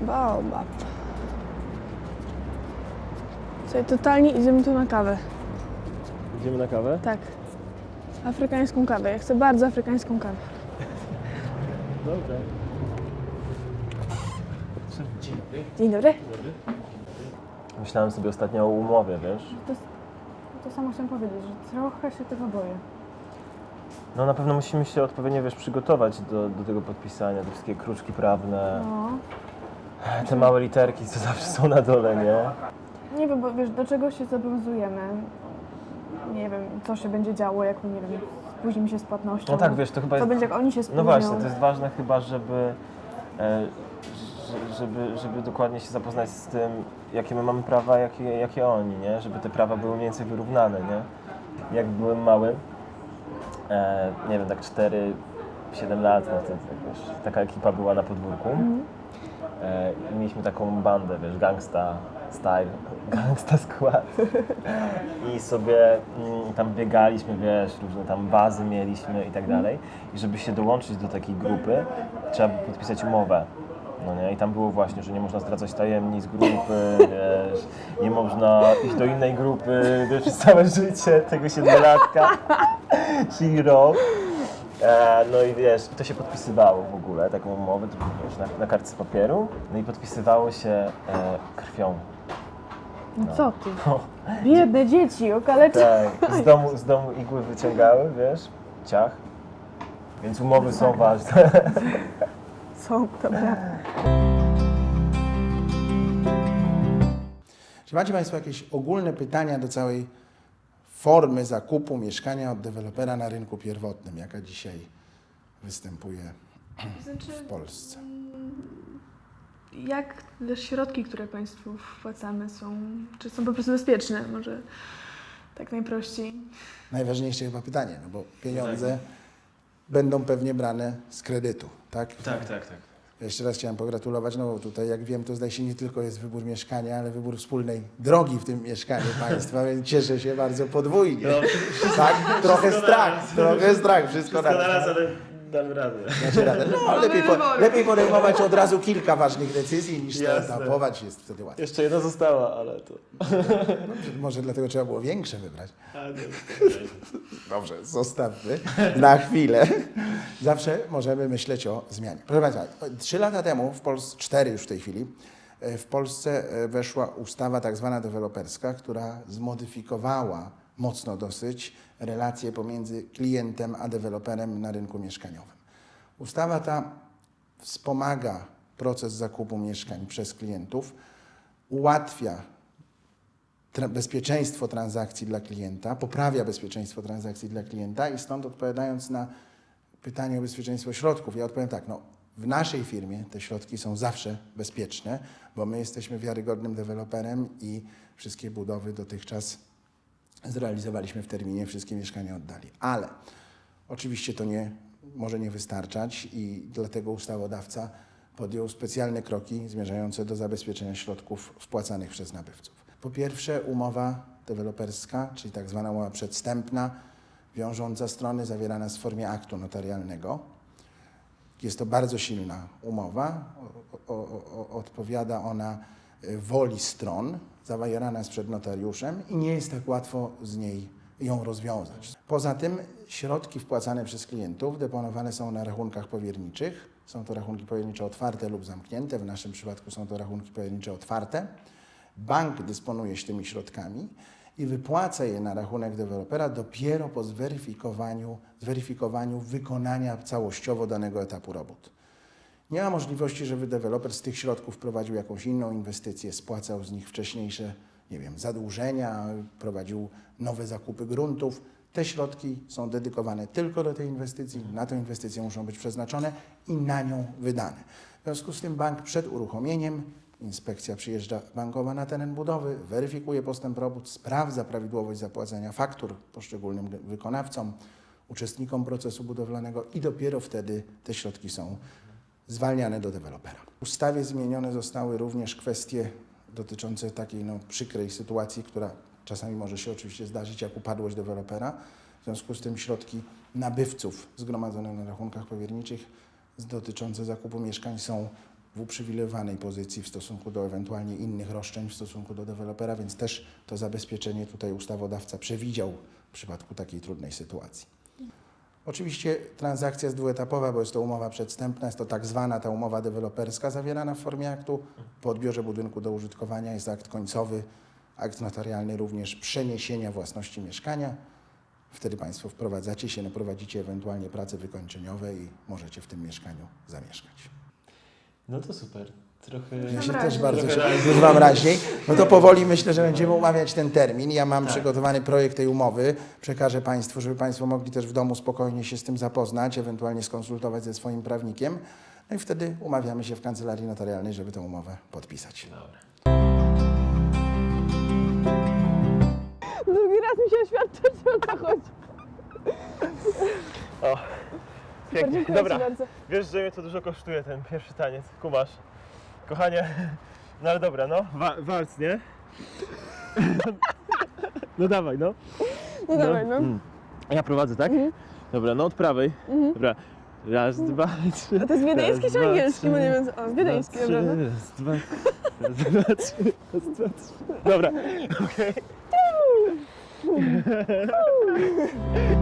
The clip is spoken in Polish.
Baobab. Słuchaj, totalnie idziemy tu na kawę. Idziemy na kawę? Tak. Afrykańską kawę. Ja chcę bardzo afrykańską kawę. Dobra. Dzień dobry. Myślałem sobie ostatnio o umowie, wiesz? To, to samo chciałam powiedzieć, że trochę się tego boję. No na pewno musimy się odpowiednio, wiesz, przygotować do, do tego podpisania, te wszystkie kruczki prawne, No. Te małe literki, co zawsze są na dole, nie? Nie wiem, bo wiesz, do czego się zobowiązujemy. Nie wiem, co się będzie działo, jak nie wiem, spóźnimy się z płatnością. No tak, wiesz, to chyba Co jest... będzie, jak oni się spóźnią. No właśnie, to jest ważne chyba, żeby, e, że- żeby, żeby dokładnie się zapoznać z tym, jakie my mamy prawa, jakie, jakie oni, nie? Żeby te prawa były mniej więcej wyrównane, nie? Jak byłem mały, e, nie wiem, tak 4-7 lat, no to, tak, wiesz, taka ekipa była na podwórku. E, I mieliśmy taką bandę, wiesz, gangsta style, gangsta skład. I sobie mm, tam biegaliśmy, wiesz, różne tam bazy mieliśmy i tak dalej. I żeby się dołączyć do takiej grupy, trzeba było podpisać umowę. No nie? I tam było właśnie, że nie można zdradzać tajemnic grupy, wiesz, nie można iść do innej grupy, wiesz, przez całe życie tego siedmiolatka, czyli rok. E, no i wiesz, to się podpisywało w ogóle, taką umowę, to wiesz, na, na kartce papieru, no i podpisywało się e, krwią. No co ty? O, Biedne dzieci, okaleczone. tak, z domu, z domu igły wyciągały, wiesz, ciach. Więc umowy są ważne. Są, dobra. Czy macie Państwo jakieś ogólne pytania do całej formy zakupu mieszkania od dewelopera na rynku pierwotnym, jaka dzisiaj występuje Znaczy, w Polsce? jak te środki, które Państwu wpłacamy są, czy są po prostu bezpieczne? Może tak najprościej. Najważniejsze chyba pytanie, no bo pieniądze będą pewnie brane z kredytu, tak? Tak, tak, tak. Jeszcze raz chciałem pogratulować, no bo tutaj jak wiem, to zdaje się nie tylko jest wybór mieszkania, ale wybór wspólnej drogi w tym mieszkaniu Państwa, więc cieszę się bardzo podwójnie. tak? Trochę strach, trochę strach, wszystko na raz. ale damy radę. Dacie radę. No, lepiej, po, lepiej podejmować od razu kilka ważnych decyzji niż to Jasne. etapować, jest wtedy łatwiej. Jeszcze jedna została, ale to... Może dlatego trzeba było większe wybrać. Dobrze, zostawmy na chwilę. Zawsze możemy myśleć o zmianie. Proszę Państwa, trzy lata temu, w Polsce, cztery już w tej chwili, e, w Polsce e, weszła ustawa tak zwana deweloperska, która zmodyfikowała mocno dosyć relacje pomiędzy klientem a deweloperem na rynku mieszkaniowym. Ustawa ta wspomaga proces zakupu mieszkań przez klientów, ułatwia tra- bezpieczeństwo transakcji dla klienta, poprawia bezpieczeństwo transakcji dla klienta i stąd odpowiadając na pytanie o bezpieczeństwo środków, ja odpowiem tak, no w naszej firmie te środki są zawsze bezpieczne, bo my jesteśmy wiarygodnym deweloperem i wszystkie budowy dotychczas zrealizowaliśmy w terminie, wszystkie mieszkania oddali. Ale oczywiście to nie może nie wystarczać i dlatego ustawodawca podjął specjalne kroki zmierzające do zabezpieczenia środków wpłacanych przez nabywców. Po pierwsze, umowa deweloperska, czyli tak zwana umowa przedstępna, wiążąca strony, zawierana w formie aktu notarialnego. Jest to bardzo silna umowa. O, o, o, odpowiada ona woli stron, zawierana jest przed notariuszem i nie jest tak łatwo z niej ją rozwiązać. Poza tym środki wpłacane przez klientów deponowane są na rachunkach powierniczych. Są to rachunki powiernicze otwarte lub zamknięte. W naszym przypadku są to rachunki powiernicze otwarte. Bank dysponuje się tymi środkami i wypłaca je na rachunek dewelopera dopiero po zweryfikowaniu, zweryfikowaniu wykonania całościowo danego etapu robót. Nie ma możliwości, żeby deweloper z tych środków prowadził jakąś inną inwestycję, spłacał z nich wcześniejsze, nie wiem, zadłużenia, prowadził nowe zakupy gruntów. Te środki są dedykowane tylko do tej inwestycji, na tę inwestycję muszą być przeznaczone i na nią wydane. W związku z tym bank przed uruchomieniem, inspekcja przyjeżdża bankowa na teren budowy, weryfikuje postęp robót, sprawdza prawidłowość zapłacenia faktur poszczególnym wykonawcom, uczestnikom procesu budowlanego i dopiero wtedy te środki są zwalniane do dewelopera. W ustawie zmienione zostały również kwestie dotyczące takiej no, przykrej sytuacji, która czasami może się oczywiście zdarzyć, jak upadłość dewelopera. W związku z tym środki nabywców zgromadzone na rachunkach powierniczych dotyczące zakupu mieszkań są w uprzywilejowanej pozycji w stosunku do ewentualnie innych roszczeń w stosunku do dewelopera, więc też to zabezpieczenie tutaj ustawodawca przewidział w przypadku takiej trudnej sytuacji. Oczywiście transakcja jest dwuetapowa, bo jest to umowa przedstępna, jest to tak zwana ta umowa deweloperska zawierana w formie aktu. Po odbiorze budynku do użytkowania jest akt końcowy, akt notarialny również przeniesienia własności mieszkania. Wtedy Państwo wprowadzacie się, no, prowadzicie ewentualnie prace wykończeniowe i możecie w tym mieszkaniu zamieszkać. No to super. Trochę... Ja się też bardzo raźniej. już Wam raźniej. No to powoli myślę, że będziemy umawiać ten termin. Ja mam Tak. przygotowany projekt tej umowy. Przekażę Państwu, żeby Państwo mogli też w domu spokojnie się z tym zapoznać, ewentualnie skonsultować ze swoim prawnikiem. No i wtedy umawiamy się w kancelarii notarialnej, żeby tę umowę podpisać. Dobra. Drugi raz mi się oświadczyć, o co chodzi. O, pięknie. Dobra, wiesz, że mnie to dużo kosztuje ten pierwszy taniec. Kumasz. Kochanie, no ale dobra, no. Wa walc, nie? No dawaj, no. No dawaj, no. Mm. Ja prowadzę, tak? Dobra, no od prawej. Dobra. Raz, dwa, trzy. Mhm. A to jest wiedeński Raz, czy dwa, angielski? Bo nie wiem, o, wiedeński, Raz, dobra. trzy, Raz, dwa, raz, dwa, trzy, raz, dwa, trzy. Dobra, okej.